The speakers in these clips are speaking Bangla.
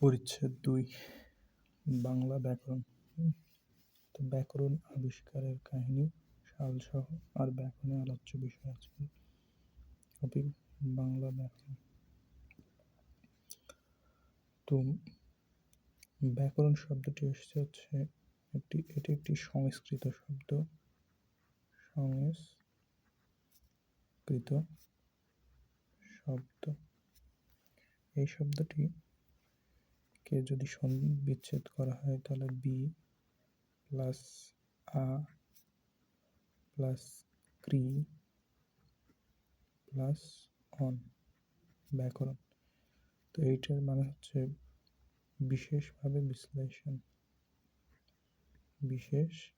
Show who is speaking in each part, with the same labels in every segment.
Speaker 1: পরিচ্ছেদ দুই, বাংলা ব্যাকরণ। তো ব্যাকরণ আবিষ্কারের কাহিনী, সালসহ আর ব্যাকরণে আলোচ্য বিষয় আছে। বাংলা ব্যাকরণ। তো ব্যাকরণ শব্দটি এসেছে হচ্ছে একটি, এটি একটি সংস্কৃত শব্দ। সংস্কৃত শব্দ। এই শব্দটি কে যদি বিচ্ছেদ করা হয়, তাহলে বি প্লাস আ প্লাস ক্রি প্লাস অন ব্যাকরণ তো এইটার মানে হচ্ছে বিশেষভাবে বিশ্লেষণ। বিশেষভাবে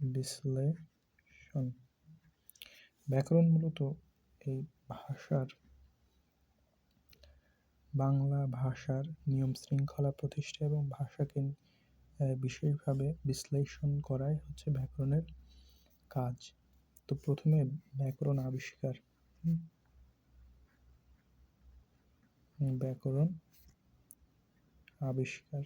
Speaker 1: বিশ্লেষণ। ব্যাকরণ মূলত এই ভাষার বাংলা ভাষার নিয়ম শৃঙ্খলা প্রতিষ্ঠা এবং ভাষাকে বিশেষভাবে বিশ্লেষণ করাই হচ্ছে ব্যাকরণের কাজ। তো প্রথমে ব্যাকরণ আবিষ্কার। ব্যাকরণ আবিষ্কার।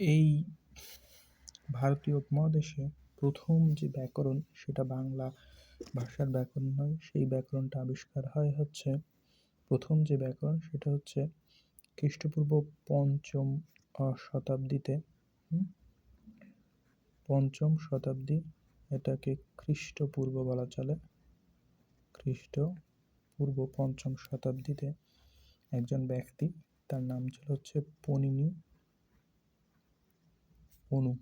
Speaker 1: এই ভারতীয় উপমহাদেশে প্রথম যে ব্যাকরণ সেটা বাংলা ভাষার ব্যাকরণ নয়, সেই ব্যাকরণটা আবিষ্কার হয় হচ্ছে, প্রথম যে ব্যাকরণ সেটা হচ্ছে খ্রিস্টপূর্ব পঞ্চম শতাব্দীতে পঞ্চম শতাব্দী এটাকে খ্রিস্টপূর্ব বলা চলে। খ্রিস্ট পূর্ব পঞ্চম শতাব্দীতে একজন ব্যক্তি, তার নাম ছিল হচ্ছে পনিনি অনু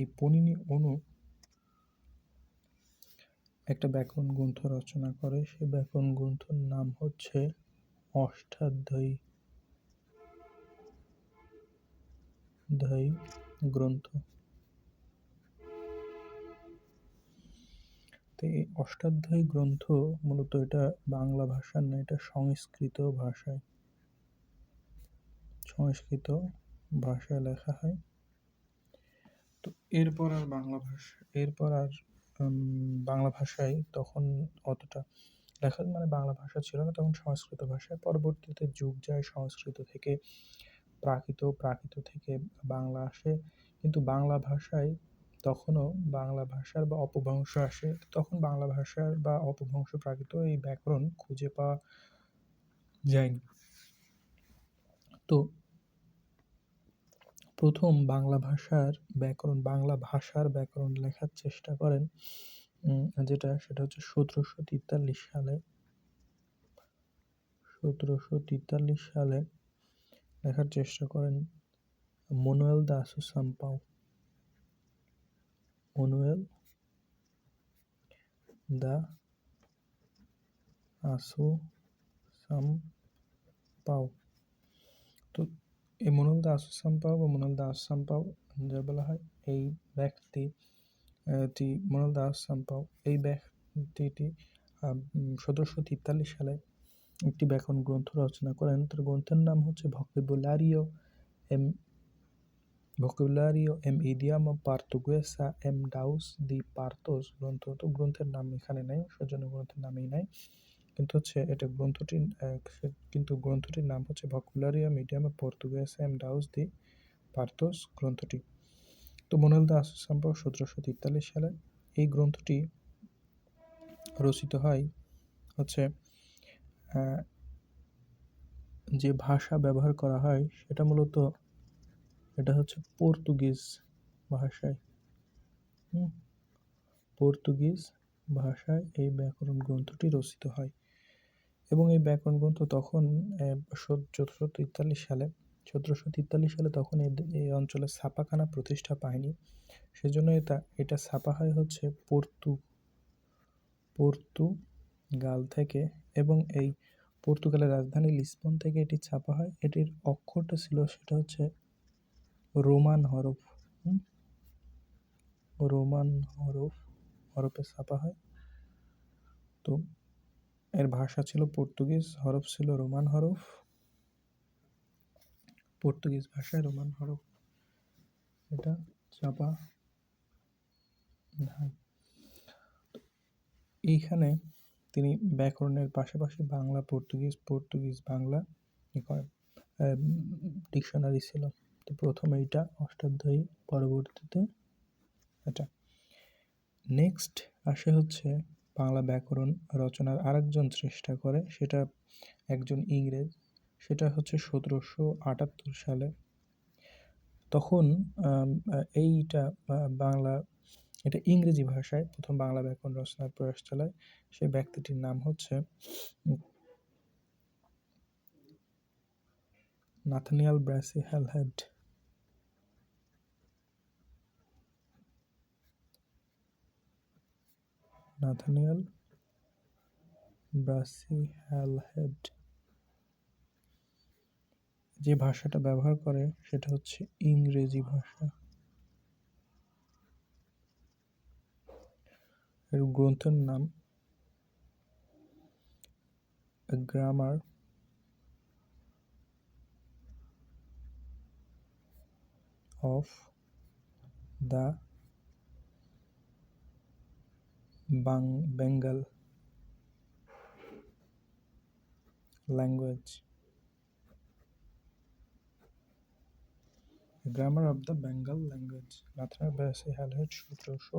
Speaker 1: এই পনিনি অনু একটা ব্যাকরণ গ্রন্থ রচনা করে। সেই ব্যাকরণ গ্রন্থর নাম হচ্ছে অষ্টাধ্যায়ী ধ্যায়ী গ্রন্থ। তো এই অষ্টাধ্যায়ী গ্রন্থ মূলত এটা বাংলা ভাষার না, এটা সংস্কৃত ভাষায়। সংস্কৃত ভাষায় লেখা হয়। এরপর আর বাংলা ভাষা, এরপর আর বাংলা ভাষায় তখন অতটা লেখা মানে বাংলা ভাষা ছিল না তখন সংস্কৃত ভাষায়। পরবর্তীতে যুগ যায় সংস্কৃত থেকে প্রাকৃত প্রাকৃত থেকে বাংলা আসে। কিন্তু বাংলা ভাষায় তখনও বাংলা ভাষার বা অপভ্রংশ আসে। তখন বাংলা ভাষার বা অপভ্রংশ প্রাকৃত এই ব্যাকরণ খুঁজে পাওয়া যায়নি। তো প্রথম বাংলা ভাষার ব্যাকরণ, বাংলা ভাষার ব্যাকরণ লেখার চেষ্টা করেন যেটা সেটা হচ্ছে সতেরোশো তেতাল্লিশ সালে। সতেরোশো তেতাল্লিশ সালে লেখার চেষ্টা করেন মনুয়েল দা সাম্পাও। মনুয়েল দা আসু সাম্পাও। তো এই মনুয়েল দা আসু সাম্পাও বা মনুয়েল দা আসু সাম্পাও যা বলা হয়, এই ব্যক্তি টি মনুয়েল দা আসু সাম্পাও, এই ব্যক্তিটি সতেরোশো তেতাল্লিশ সালে একটি ব্যাকরণ গ্রন্থ রচনা করেন। তার গ্রন্থের নাম হচ্ছে ভকেবুলারিও এম ভকেবুলারিও এম ইডিয়াম পার্তুগুয়েসা এম ডাউস দি পার্তোস গ্রন্থ। তো গ্রন্থের নাম এখানে নেই, সেজন্য গ্রন্থের নামেই নাই। কিন্তু হচ্ছে এটা গ্রন্থটি কিন্তু গ্রন্থটির নাম হচ্ছে ভকুলারিয়া মিডিয়াম পর্তুগেস এম ডাউস দি পার্থোস গ্রন্থটি। তো মনোল দাস সম্পর্ক সতেরোশো তেতাল্লিশ সালে। এই গ্রন্থটি রচিত হয় হচ্ছে যে ভাষা ব্যবহার করা হয় সেটা মূলত এটা হচ্ছে পর্তুগিজ ভাষায়। পর্তুগিজ ভাষায় এই ব্যাকরণ গ্রন্থটি রচিত হয়। এবং এই ব্যাকরণ গ্রন্থ তখন চোদ্দোশো তেতাল্লিশ সালে সতেরোশো তেতাল্লিশ সালে তখন এই অঞ্চলে ছাপাখানা প্রতিষ্ঠা পায়নি। সেজন্য এটা এটা ছাপা হয় হচ্ছে পর্তু, পর্তুগাল থেকে এবং এই পর্তুগালের রাজধানী লিসবন থেকে এটি ছাপা হয়। এটির অক্ষরটা ছিল, সেটা হচ্ছে রোমান হরফ রোমান হরফ, হরফে ছাপা হয়। তো এর ভাষা ছিল পর্তুগিজ, হরফ ছিল রোমান হরফ। পর্তুগিজ ভাষায় রোমান হরফ। এটা চাপা এইখানে তিনি ব্যাকরণের পাশাপাশি Bangla, Portuguese Portuguese Bangla dictionary ছিল। তো প্রথমে এইটা, অষ্টাধ্যায়ী, পরবর্তীতে এটা। নেক্সট আসে হচ্ছে বাংলা ব্যাকরণ রচনার আরেকজন চেষ্টা করে, সেটা একজন ইংরেজ। সেটা হচ্ছে সতেরোশো আটাত্তর সালে। তখন এইটা বাংলা, এটা ইংরেজি ভাষায় প্রথম বাংলা ব্যাকরণ রচনার প্রয়াস চালায়। সেই ব্যক্তিটির নাম হচ্ছে Nathaniel Brassey Halhed. Nathaniel Brassey Halhed যে ভাষাটা ব্যবহার করে সেটা হচ্ছে ইংরেজি ভাষা। এর গ্রন্থের নাম grammar of the Bengal language grammar of the Bengal language Nathaniel Brassey Halhed সতেরোশো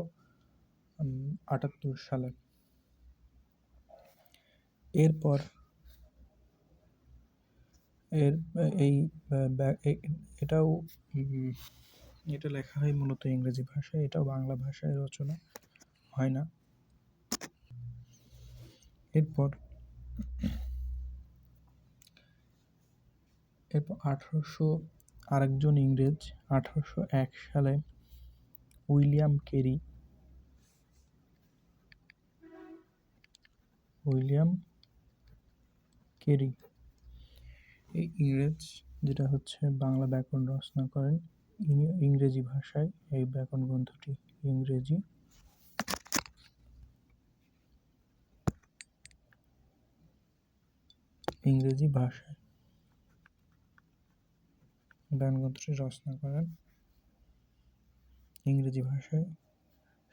Speaker 1: আটাত্তর সালে। এরপর এর, এই এটাও এটা লেখা হয় মূলত ইংরেজি ভাষায়, এটাও বাংলা ভাষায় রচনা হয় না। এরপর এরপর আঠারোশো আরেকজন ইংরেজ, আঠারোশো এক সালে উইলিয়াম কেরি উইলিয়াম কেরি, এই ইংরেজ যেটা হচ্ছে বাংলা ব্যাকরণ রচনা করেন ইংরেজি ভাষায় এই ব্যাকরণ গ্রন্থটি ইংরেজি ইংরেজি ভাষায়। ব্যাকরণ গ্রন্থটি রচনা করেন। ইংরেজি ভাষায়।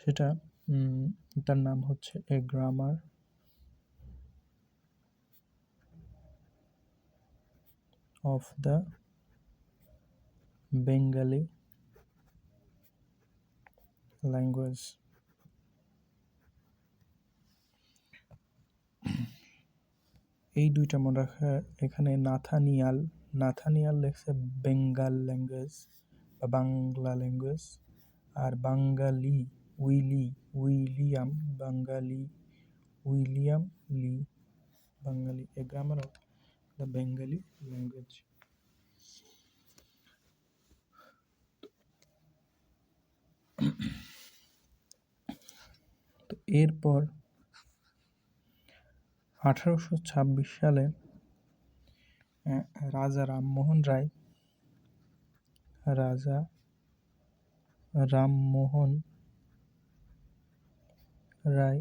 Speaker 1: সেটা তার নাম হচ্ছে a grammar. Of the Bengali language. এই দুইটা মনে রাখা, এখানে নাথানিয়াল নাথানিয়াল লেখছে বেঙ্গাল ল্যাঙ্গুয়েজ বা বাংলা ল্যাঙ্গুয়েজ, আর বাঙ্গালি উইলি, William Bangali William Li, Bangali, a grammar of the Bengali language. তো এরপর আঠারোশো ছাব্বিশ সালে রাজা রামমোহন রায়, রাজা রামমোহন রায়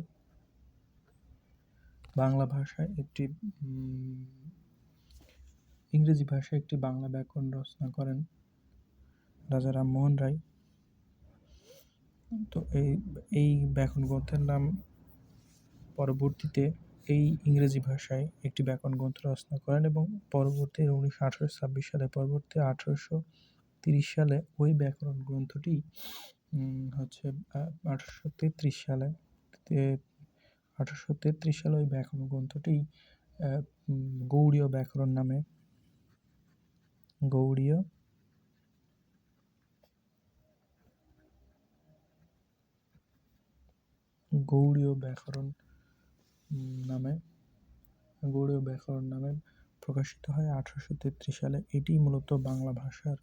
Speaker 1: বাংলা ভাষায় একটি ইংরেজি ভাষায় একটি বাংলা ব্যাকরণ রচনা করেন রাজা রামমোহন রায়। তো এই এই ব্যাকরণ গ্রন্থের নাম পরবর্তীতে এই ইংরেজি ভাষায় একটি ব্যাকরণ গ্রন্থ রচনা করেন এবং পরবর্তী উনিশশো আঠারোশো ছাব্বিশ সালে, পরবর্তী আঠারোশো তিরিশ সালে ওই ব্যাকরণ গ্রন্থটি হচ্ছে আঠারোশো তেত্রিশ সালে আঠারোশো তেত্রিশ সালে ওই ব্যাকরণ গ্রন্থটি গৌড়ীয় ব্যাকরণ নামে, গৌড়ীয় গৌড়ীয় ব্যাকরণ নামে গৌড়ীয় ব্যাকরণ নামে প্রকাশিত হয় আঠারোশো তেত্রিশ সালে। এটি মূলত বাংলা ভাষার,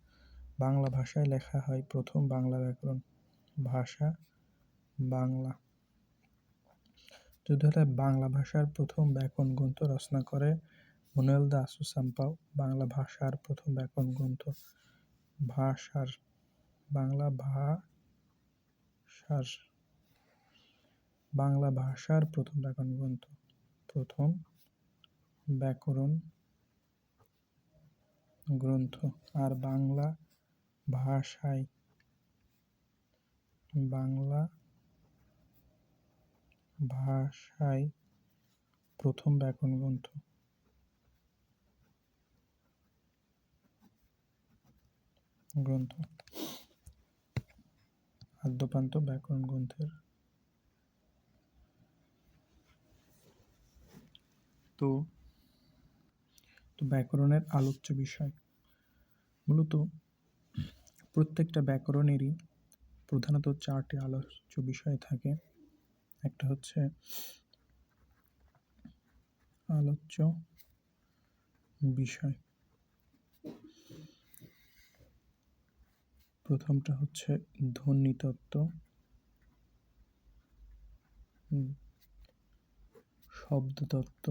Speaker 1: বাংলা ভাষায় লেখা হয় প্রথম বাংলা ব্যাকরণ, ভাষা বাংলা। যুদ্ধটায় বাংলা ভাষার প্রথম ব্যাকরণ গ্রন্থ রচনা করে মনুয়েল দা সাম্পাও বাংলা ভাষার প্রথম ব্যাকরণ গ্রন্থ ভাষার, বাংলা ভাষার বাংলা ভাষার প্রথম ব্যাকরণ গ্রন্থ। প্রথম ব্যাকরণ গ্রন্থ। আর বাংলা ভাষায় বাংলা ভাষায় প্রথম ব্যাকরণ গ্রন্থ। গ্রন্থ। আদ্যপান্ত ব্যাকরণ গ্রন্থের তো তো ব্যাকরণের আলোচ্য বিষয়। মূলত প্রত্যেকটা ব্যাকরণেরই প্রধানত চারটি আলোচ্য বিষয় থাকে। একটা হচ্ছে আলোচ্য বিষয়। প্রথমটা হচ্ছে ধ্বনিতত্ত্ব। শব্দতত্ত্ব।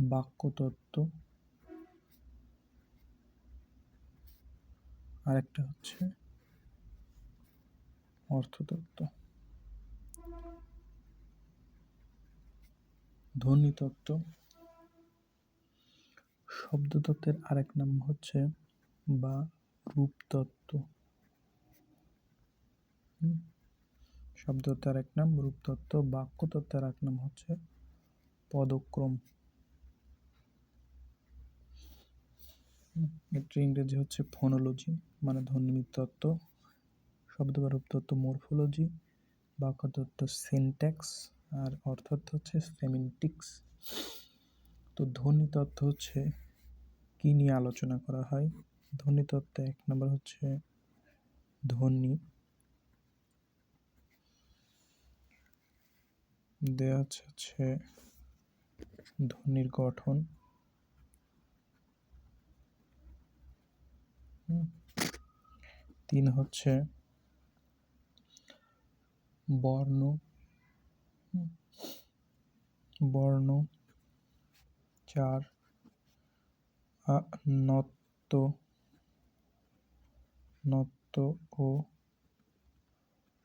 Speaker 1: বাক্যতত্ত্ব। আরেকটা হচ্ছে অর্থতত্ত্ব। ধ্বনিতত্ত্ব। শব্দতত্ত্বের আরেক নাম হচ্ছে বা রূপতত্ত্ব। শব্দতত্ত্বের এক নাম, রূপতত্ত্ব। বাক্যতত্ত্বের এক নাম হচ্ছে পদক্রম। এটার ইংরেজি হচ্ছে ফোনোলজি মানে ধ্বনিতত্ত্ব শব্দ বা রূপতত্ত্ব মরফোলজি বাক্যতত্ত্ব সিনট্যাক্স আর অর্থতত্ত্ব হচ্ছে সেমিন্টিক্স তো ধ্বনিতত্ত্ব হচ্ছে কী নিয়ে আলোচনা করা হয়? ধ্বনি ধ্বনিতত্ত্বে এক নম্বর হচ্ছে ধ্বনি। দেওয়া হচ্ছে ধ্বনির গঠন। তিন হচ্ছে বর্ণ বর্ণ চার নত্ব নত্ব ও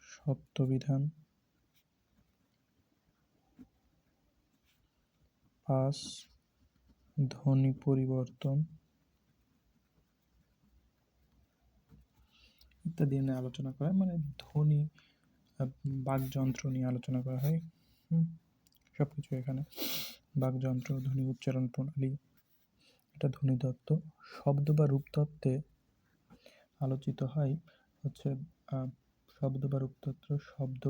Speaker 1: সত্যবিধান। পাঁচ ধ্বনি পরিবর্তন। ইত্যাদি নিয়ে আলোচনা করা হয় মানে ধ্বনি বাকযন্ত্র নিয়ে আলোচনা করা হয় সব কিছু এখানে। বাকযন্ত্র, ধ্বনি উচ্চারণ প্রণালী, এটা ধ্বনিতত্ত্ব শব্দ বা রূপতত্ত্বে আলোচিত হয় হচ্ছে শব্দ বা রূপতত্ত্ব শব্দ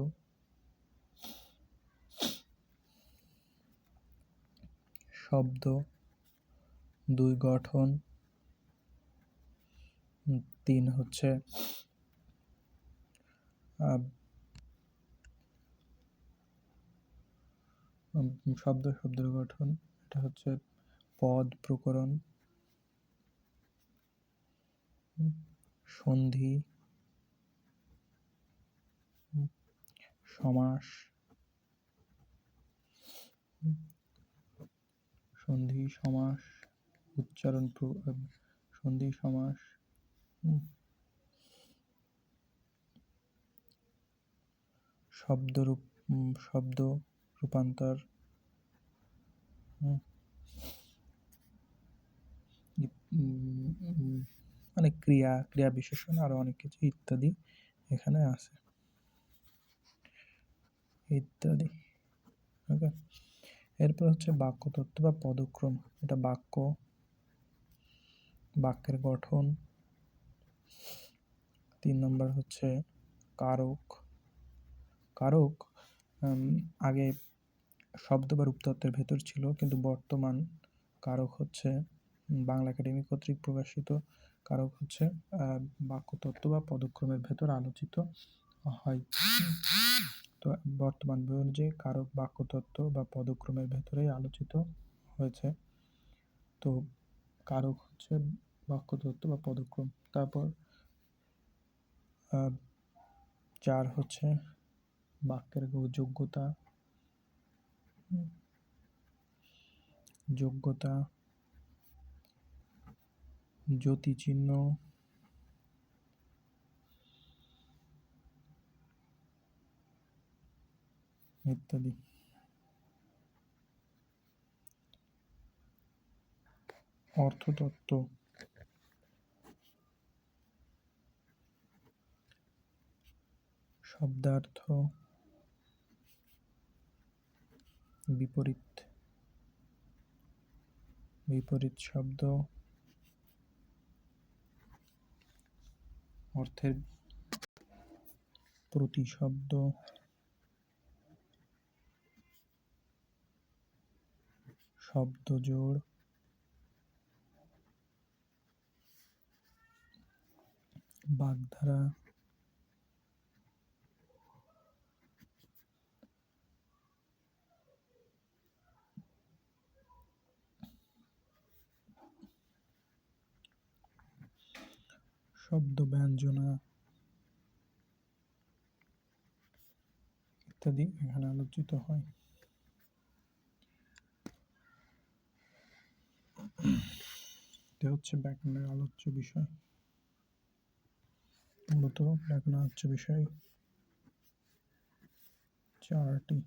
Speaker 1: শব্দ, দুই গঠন, তিন হচ্ছে শব্দ শব্দের গঠন এটা হচ্ছে পদ প্রকরণ সন্ধি সমাস সন্ধি সমাস উচ্চারণ সন্ধি সমাস শব্দরূপ শব্দ রূপান্তর মানে ক্রিয়া ক্রিয়া বিশেষণ, আরও অনেক কিছু ইত্যাদি এখানে আছে। ইত্যাদি, ওকে। এরপর হচ্ছে বাক্যতত্ত্ব বা পদক্রম। এটা বাক্য, বাক্যের গঠন। তিন নম্বর হচ্ছে কারক। কারক আগে শব্দ বা রূপতত্ত্বের ভেতর ছিল, কিন্তু বর্তমান কারক হচ্ছে বাংলা একাডেমি কর্তৃক প্রকাশিত কারক হচ্ছে বাক্যতত্ত্ব বা পদক্রমের ভেতর আলোচিত হয়। তো বর্তমান বই অনুযায়ী কারক, বাক্যতত্ত্ব বা পদক্রমের ভেতরেই আলোচিত হয়েছে। তো কারক হচ্ছে বাক্যতত্ত্ব বা পদক্রম। তারপর চার হচ্ছে বাক্যের যোগ্যতা। যোগ্যতা। জ্যোতি চিহ্ন ইত্যাদি। অর্থতত্ত্ব। শব্দার্থ। বিপরীত। বিপরীত শব্দ অর্থের প্রতিশব্দ। শব্দজোড় বাগধারা শব্দ ব্যঞ্জনা ইত্যাদি এখানে আলোচিত হয়। এটা হচ্ছে ব্যাকরণের আলোচ্য বিষয়। মূলত ব্যাকরণ আলোচ্য বিষয় চারটি।